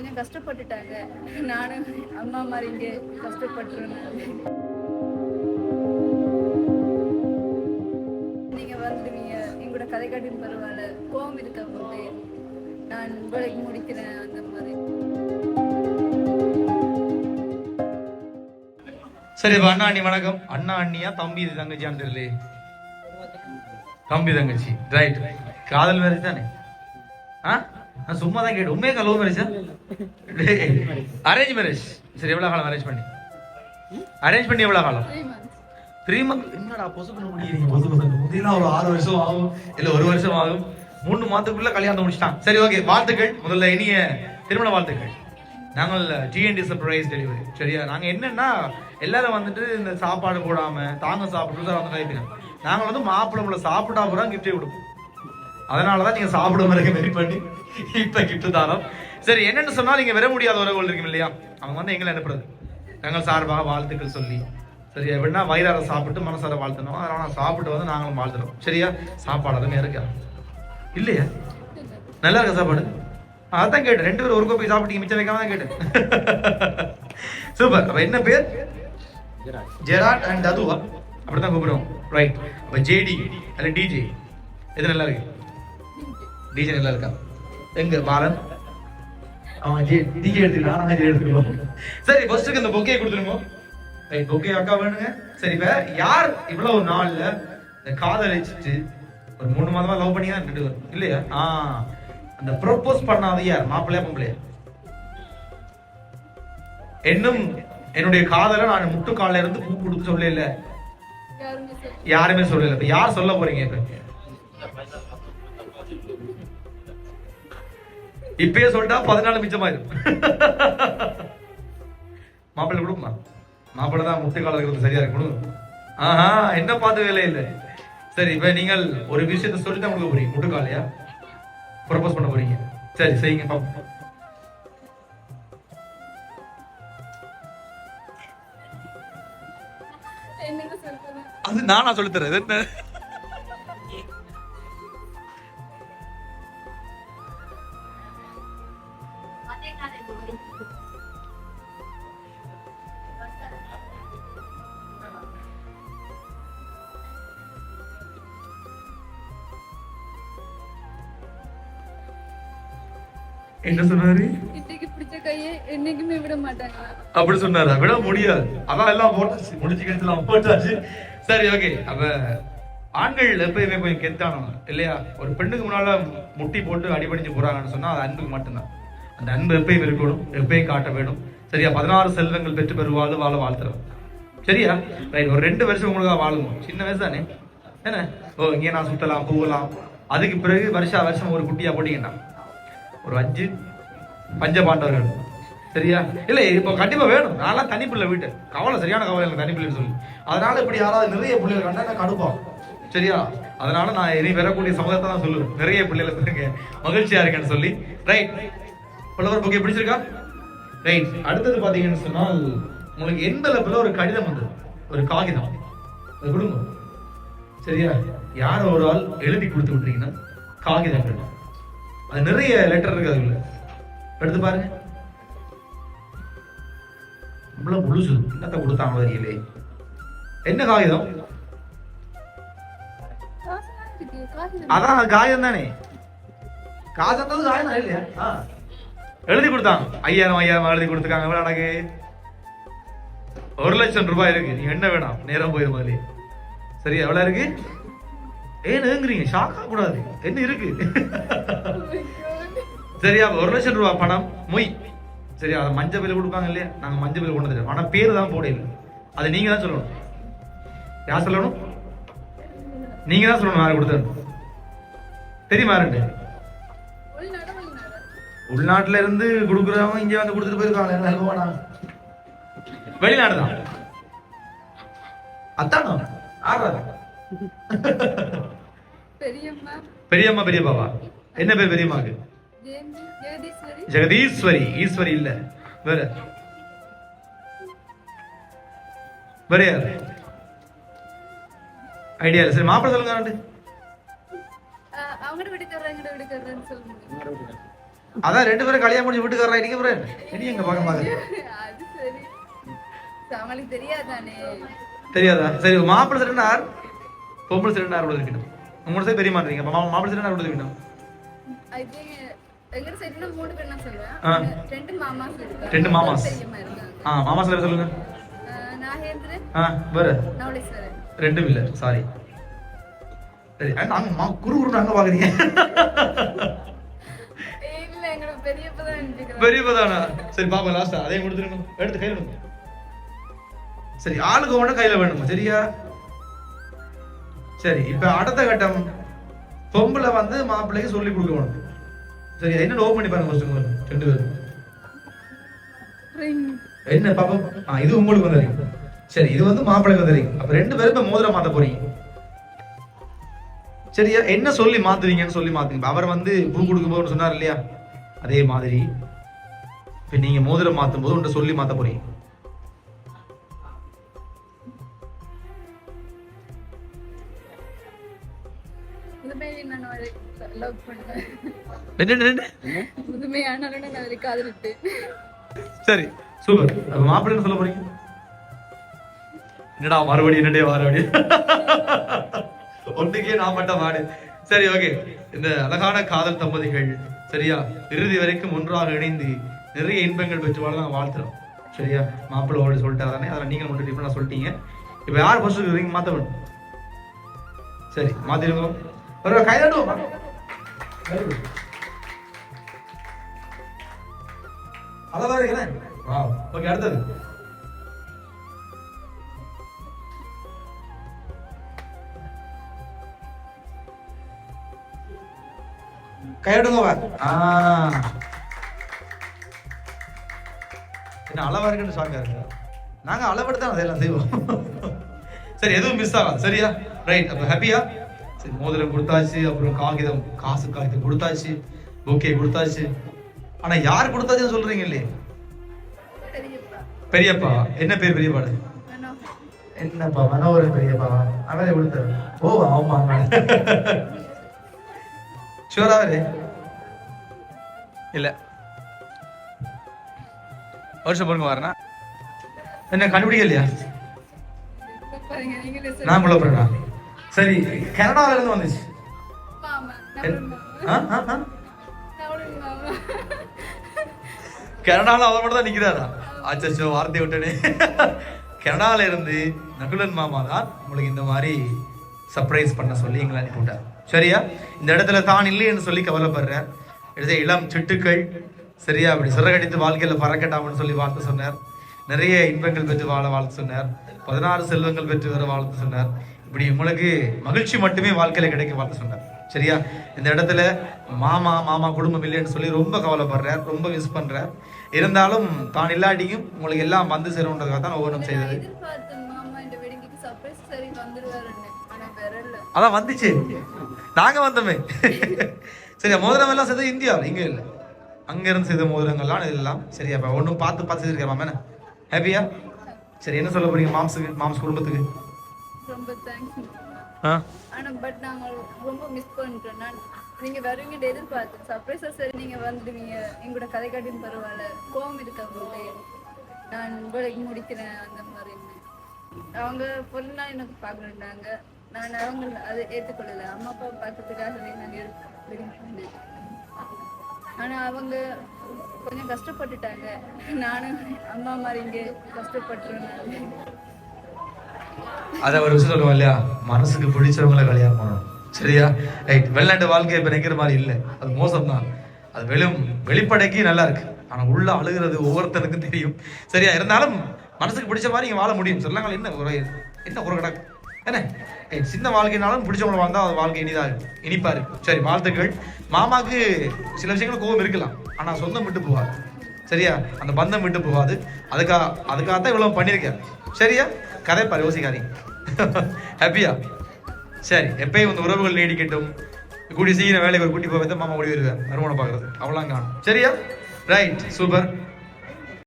கொஞ்சம் கஷ்டப்பட்டுட்டாங்க? நானும் அம்மா மாதிரி இங்கே கஷ்டப்பட்டுருந்தேன். நீங்கள் வந்துடுவீங்க எங்களோட கதை காட்டியும் பரவாயில்ல. கோவம் இருக்க போது நான் வேலைக்கு முடிக்கிறேன் அந்த மாதிரி. சரி இப்ப அண்ணா அண்ணி வணக்கம். அண்ணா அண்ணியா தம்பி இது தங்கச்சியான்னு தெரியல தம்பி தங்கச்சி. ரைட் காதல் வேறு தானே ஆ? நான் சும்மா தான் கேட்டு உண்மையாக லவ் மேரேஜா அரேஞ்ச் மேரேஜ் சரி எவ்வளவு காலம் அரேஞ்ச் பண்ணி? அரேஞ்ச் பண்ணி எவ்வளவு காலம்? த்ரீ மந்த் என்னடா பொசுக்கு முடிக்கிறீங்க பொசுக்கு முதியெல்லாம் ஒரு ஆறு வருஷம் ஆகும். இல்ல ஒரு வருஷம் ஆகும். மூணு மாதத்துக்குள்ள கல்யாணம் முடிச்சிட்டான். சரி ஓகே வாழ்த்துக்கள். முதல்ல இனிய திருமண வாழ்த்துக்கள். நாங்கள் டிஎன்டி சர்ப்ரைஸ் டெலிவரி சரியா? நாங்க என்னன்னா எல்லாரும் வந்துட்டு இந்த சாப்பாடு போடாம தாங்க சாப்பிட்டு சார் வந்து நாங்கள் வந்து மாப்பிள்ளை உள்ள சாப்பிட்டா போறோம் கிஃப்டே கொடுப்போம். அதனாலதான் நீங்க சாப்பிட மாதிரி வெரி பண்ணி இப்ப கிஃப்ட் தாரோம் சரி என்னன்னு சொன்னா நீங்க வர முடியாத உறவுகள் இருக்கும் இல்லையா? அவங்க வந்து எங்களை அனுப்புறது. நாங்கள் சார்பாக வாழ்த்துக்கள் சொல்லி. சரி எப்படின்னா வயிறார சாப்பிட்டு மனசார வாழ்த்தணும். அதனால நான் சாப்பிட்டு வந்து நாங்களும் வாழ்த்துறோம். சரியா? சாப்பாடு அதுமே இருக்கா? இல்லையா? நல்லா இருக்கா சாப்பாடு? ஆ, அதான் கேட்டேன். ரெண்டு பேரும் ஒரு கோப்பை சாப்பிட்டீங்க மிச்சம் வைக்காம தான் கேட்டேன். சூப்பர் அப்ப என்ன பேர்? ஜெராட் அண்ட் அதுவா அப்படிதான் கூப்பிடுவோம். ரைட் அப்ப ஜேடி அல்ல டிஜே எது நல்லா இருக்கு? டிஜே நல்லா இருக்கா? எங்க பாலன்? அவன் டிஜே எடுத்துக்கலாம் எடுத்துக்கலாம் சரி ஃபர்ஸ்ட்டுக்கு இந்த பொக்கே கொடுத்துருங்க. ரைட் பொக்கே அக்கா வேணுங்க? சரி இப்ப யார் இவ்வளவு நாள்ல இந்த காதலிச்சுட்டு ஒரு மூணு மாதமா லவ் பண்ணி தான் ரெண்டு இல்லையா? ஆ அந்த ப்ரொபோஸ் பண்ணாத யார்? மாப்பிள்ளையா பொம்பளையா? இன்னும் என்னுடைய காதலை நான் முட்டுக்கால இருந்து பூ கொடுத்து சொல்லல. யாருமே சொல்லு யாருமே சொல்லல. இப்ப யார் சொல்ல போறீங்க இப்ப? இப்பயே சொல்லிட்டா பதினாலு மிச்சமாயிரும். மாப்பிள்ளை கொடுக்குமா மாப்பிள்ளை தான் முட்டுக்கால இருக்கிறது சரியா இருக்கணும். ஆஹா என்ன பார்த்து வேலை இல்லை. சரி இப்ப நீங்கள் ஒரு விஷயத்த சொல்லி தான் கொடுக்க போறீங்க. முட்டுக்காலையா ப்ரொபோஸ் பண்ண போறீங்க. சரி செய்யுங்க பாப்போம் அது நானா சொல்லித் தரேன். இது என்ன? என்ன சொன்னாரு? இன்னைக்கு பிடிச்ச கையை என்னைக்குமே விட மாட்டாங்க. அப்படி சொன்னாரு? விட முடியாது. அதான் எல்லாம் போட்டாச்சு. முடிச்சுக்கிட்டு போட்டாச்சு. சரி ஓகே அப்ப ஆண்கள் எப்பயுமே கொஞ்சம் கெத்தானவங்க இல்லையா? ஒரு பெண்ணுக்கு முன்னால முட்டி போட்டு அடிபடிஞ்சு போறாங்கன்னு சொன்னா அது அன்புக்கு மட்டும்தான். அந்த அன்பு எப்பயும் இருக்கணும் எப்பயும் காட்ட வேணும். சரியா? பதினாறு செல்வங்கள் பெற்று பெறுவாள் வாழ வாழ்த்துறோம். சரியா? ரைட் ஒரு ரெண்டு வருஷம் உங்களுக்காக வாழணும் சின்ன வயசு தானே? என்ன? ஓ இங்கே நான் சுத்தலாம் போகலாம் அதுக்கு பிறகு வருஷா வருஷம் ஒரு குட்டியா போட்டீங்கன்னா ஒரு அஞ்சு பஞ்ச பாண்டவர்கள் சரியா? இல்ல இப்போ கண்டிப்பா வேணும். நான்லாம் தனி பிள்ளை வீட்டு. கவலை சரியான கவலை எனக்கு தனி பிள்ளைன்னு சொல்லி. அதனால இப்படி யாராவது நிறைய பிள்ளைகள் கண்டா நான் சரியா? அதனால நான் இனி வரக்கூடிய சமூகத்தை தான் சொல்லுவேன். நிறைய பிள்ளைகளை பிறகு மகிழ்ச்சியா இருக்கேன்னு சொல்லி. ரைட் புலவர் புக்கை பிடிச்சிருக்கா? ரைட் அடுத்தது பாத்தீங்கன்னு சொன்னால் உங்களுக்கு எந்த லெவலில் ஒரு கடிதம் வந்தது? ஒரு காகிதம். அது கொடுங்க. சரியா? யார் ஒரு ஆள் எழுதி கொடுத்து விட்டுறீங்கன்னா காகிதங்கள். அது நிறைய லெட்டர் இருக்கு அதுல. எடுத்து பாருங்க. இவ்வளவு முழுசு. என்னத்த கொடுத்தாங்க தெரியலே என்ன காகிதம்? காசு காசு அதான் காகிதம் தானே? தான் காகிதம் இல்லையா. எழுதி கொடுத்தாங்க ஐயாயிரம் ஐயாயிரம் எழுதி கொடுத்துருக்காங்க. எவ்வளவு ஒரு லட்சம் ரூபாய் இருக்கு. நீ என்ன வேணாம். நேரம் போயிரும் மாதிரி சரி எவ்வளோ இருக்கு? ஏன் ஏங்குறீங்க. ஷாக் கூடாது என்ன இருக்கு? சரியா? ஒரு லட்சம் ரூபாய் பணம். மொய். சரியா? அதை மஞ்சள் பில் கொடுப்பாங்க இல்லையா? நாங்கள் மஞ்சள் பில் கொண்டு தெரியும் ஆனால் பேர் தான் போடையில் அதை நீங்க தான் சொல்லணும். யார் சொல்லணும்? நீங்க தான் சொல்லணும். யார் கொடுத்தது? தெரியுமா யாருண்டு உள்நாட்டுல இருந்து கொடுக்குறவங்க இங்க வந்து கொடுத்துட்டு போயிருக்காங்க. என்ன வேணாம். வெளிநாடு தான் அத்தானோ ஆறாது. பெரியம்மா. பெரியம்மா பெரியப்பாவா? என்ன பேர் பெரியம்மாக்கு ஜெகதீஸ்வரி. ஈஸ்வரி இல்ல. வேற. வேற யாரு? ஐடியா இல்ல. சரி மாப்பிள்ளை சொல்லுங்க. அதான் ரெண்டு பேரும் கல்யாணம் முடிஞ்சு வீட்டுக்காரா நீங்க அப்புறம் இனி எங்க பார்க்க பாக்க அது சரி. அவங்களுக்கு தெரியாதானே? தெரியாதா? சரி மாப்பிள்ளை சிறனார் பொம்பளை சிறனார் உள்ள இருக்கட்டும் உங்களோட சைடு பெரிய மாட்டீங்க மாப்பிள்ளை சிறனார் உள்ள. சொல்லுவேன். ரெண்டு மாமாஸ் மாமாஸ். ஆ மாமா சில சொல்லுங்க. ஆ வேற. ரெண்டும் இல்ல. சாரி சரி அங்க குரு குரு அங்க பாக்குறீங்க ஏய், இல்ல எங்களோட பெரியப்பா தான் நினைக்கிறேன் பெரியப்பதானா சரி பாப்பா லாஸ்டா அதையும் கொடுத்துருங்க. எடுத்து கையில எடுங்க சரி ஆளுக்கு ஒண்ணு கையில வேணும்? சரியா? சரி இப்ப அடுத்த கட்டம். பொம்பளை வந்து மாப்பிள்ளைக்கு சொல்லி கொடுக்கணும். சரி என்ன ஓபன் பண்ணி பாருங்க ஃபர்ஸ்ட் ரெண்டு பேரும். என்ன பாப்பா ஆ இது உங்களுக்கு வந்துறீங்க சரி இது வந்து மாப்பிள்ளைக்கு வந்துறீங்க அப்ப ரெண்டு பேரும் இப்ப மோதிரம் மாத்த போறீங்க. சரியா? என்ன சொல்லி மாத்துவீங்கன்னு சொல்லி மாத்துங்க. அவர் வந்து பூ கொடுக்கும் போது சொன்னார் இல்லையா? அதே மாதிரி இப்ப நீங்க மோதிரம் மாத்தும் போது உன்ட்ட சொல்லி மாத்த போறீங்க. சரி சூப்பர். மாப்பிள்ளை சொல்ல போறீங்க? என்னடா மறுபடியும் என்னடே மறுபடி ஒன்றுக்கே நான் மட்டும் மாடு. சரி ஓகே இந்த அழகான காதல் தம்பதிகள் சரியா? இறுதி வரைக்கும் ஒன்றாக இணைந்து நிறைய இன்பங்கள் பெற்று வாழ நாங்கள் வாழ்த்துறோம். சரியா? மாப்பிள்ளை ஓடி சொல்லிட்டாரு தானே அதில் நீங்கள் மட்டும் டிஃபரெண்டாக சொல்லிட்டீங்க. இப்போ யார் ஃபர்ஸ்ட் இருக்கிறீங்க மாற்ற வேணும். சரி மாத்திருங்க ஒரு அழகா இருக்கிறேன் வா ஓகே அடுத்தது. கையெடுங்க வா ஆ என்ன அளவா இருக்குன்னு ஷாக்கா இருக்கு நாங்க அளவெடுத்து தான் அதெல்லாம் செய்வோம் சரி எதுவும் மிஸ் ஆகாது சரியா ரைட் அப்ப ஹாப்பியா சரி மோதிரம் கொடுத்தாச்சு அப்புறம் காகிதம் காசு காகிதம் கொடுத்தாச்சு ஓகே கொடுத்தாச்சு ஆனா யார் கொடுத்தாச்சுன்னு சொல்றீங்க இல்லையே பெரியப்பா என்ன பேர் பெரியப்பாடு என்னப்பா மனோகரன் பெரியப்பா அவரே கொடுத்தாரு ஓ ஆமா ஷுவரா அவரு இல்ல வருஷம் பொருங்க வரனா என்ன நீங்களே சொல்லுங்க. நான் குள்ள போறேனா சரி கனடால இருந்து வந்துச்சு கனடால அவர் மட்டும் தான் நிக்கிறாரா அச்சோ வார்த்தை விட்டனே கனடால இருந்து நகுலன் மாமா தான் உங்களுக்கு இந்த மாதிரி சர்ப்ரைஸ் பண்ண சொல்லி எங்களை அனுப்பி விட்டார் சரியா? இந்த இடத்துல தான் இல்லைன்னு சொல்லி கவலைப்படுறார் எடுத்த இளம் சிட்டுக்கள் சரியா? அப்படி சிறகடித்து வாழ்க்கையில பறக்கட்டாம்னு சொல்லி வாழ்த்து சொன்னார். நிறைய இன்பங்கள் பெற்று வாழ வாழ்த்து சொன்னார். பதினாறு செல்வங்கள் பெற்று வர வாழ்த்து சொன்னார். இப்படி உங்களுக்கு மகிழ்ச்சி மட்டுமே வாழ்க்கையில கிடைக்க வாழ்த்து சொன்னார். சரியா? இந்த இடத்துல மாமா மாமா குடும்பம் இல்லைன்னு சொல்லி ரொம்ப கவலைப்படுறார் ரொம்ப மிஸ் பண்றார். இருந்தாலும் தான் இல்லாட்டியும் உங்களுக்கு எல்லாம் வந்து சேரும்ன்றதுக்காக தான் ஒவ்வொன்றும் செய்தது. அதான் வந்துச்சு. நாங்க வந்தோமே. சரியா மோதிரம் எல்லாம் செய்தது இந்தியாவில் இங்க இல்ல. அங்க இருந்து செய்த மோதிரங்கள்லாம் இதெல்லாம் சரியா அப்ப ஒன்றும் பார்த்து பார்த்து செய்திருக்கேன் மாமா என்ன ஹாப்பியா சரி என்ன சொல்ல போறீங்க மாம்ஸுக்கு மாம்ஸ் குடும்பத்துக்கு? ரொம்ப தேங்க்ஸ் ஆ? ஆனா பட் நாங்க ரொம்ப மிஸ் பண்ணிட்டோம். நான் நீங்க வருவீங்க எதிர்பார்த்தேன். சர்ப்ரைஸா சரி நீங்க வந்துடுவீங்க. எங்களோட கதை காட்டியும் பரவாயில்ல. கோவம் இருக்க போது நான் உங்களுக்கு முடிக்கிறேன் அந்த மாதிரி. அவங்க பொருள்லாம் எனக்கு பார்க்கணுன்னாங்க நான் அவங்க அதை ஏற்றுக்கொள்ளல அம்மா அப்பா பார்க்கறதுக்காகவே நான் எடுத்து ஆனா அவங்க கொஞ்சம் கஷ்டப்பட்டுட்டாங்க. நானும் அம்மா மாதிரி இங்கே கஷ்டப்பட்டுருந்தேன். அதை ஒரு விஷயம் சொல்லுவோம் இல்லையா? மனசுக்கு பிடிச்சவங்கள கல்யாணம் பண்ணணும். சரியா? ரைட் வெளிநாட்டு வாழ்க்கை இப்போ நினைக்கிற மாதிரி இல்லை. அது மோசம் தான் அது வெளியும் வெளிப்படைக்கு நல்லா இருக்கு. ஆனால் உள்ள அழுகிறது ஒவ்வொருத்தனுக்கும் தெரியும். சரியா? இருந்தாலும் மனசுக்கு பிடிச்ச மாதிரி இங்கே வாழ முடியும். சொல்லாங்களே என்ன ஒரு என்ன ஒரு கிடக்கு? என்ன? சின்ன வாழ்க்கைனாலும் பிடிச்சவங்களை வாழ்ந்தால் அது வாழ்க்கை இனிதாக இருக்கும் இனிப்பாக இருக்கும் சரி வாழ்த்துக்கள். மாமாக்கு சில விஷயங்கள் கோபம் இருக்கலாம். ஆனால் சொந்தம் விட்டு போகாது. சரியா? அந்த பந்தம் விட்டு போகாது. அதுக்காக அதுக்காக தான் இவ்வளோ பண்ணியிருக்கேன் சரியா? கதை பாரு யோசிக்காதீங்க. ஹாப்பியா சரி எப்பயும் இந்த உறவுகள் நீடிக்கட்டும். கூடி சீக்கிரம் வேலைக்கு ஒரு கூட்டி போய் மாமா ஓடி வருவேன் மறுமணம் பார்க்கறது. அவ்வளோ காணும் சரியா? Right super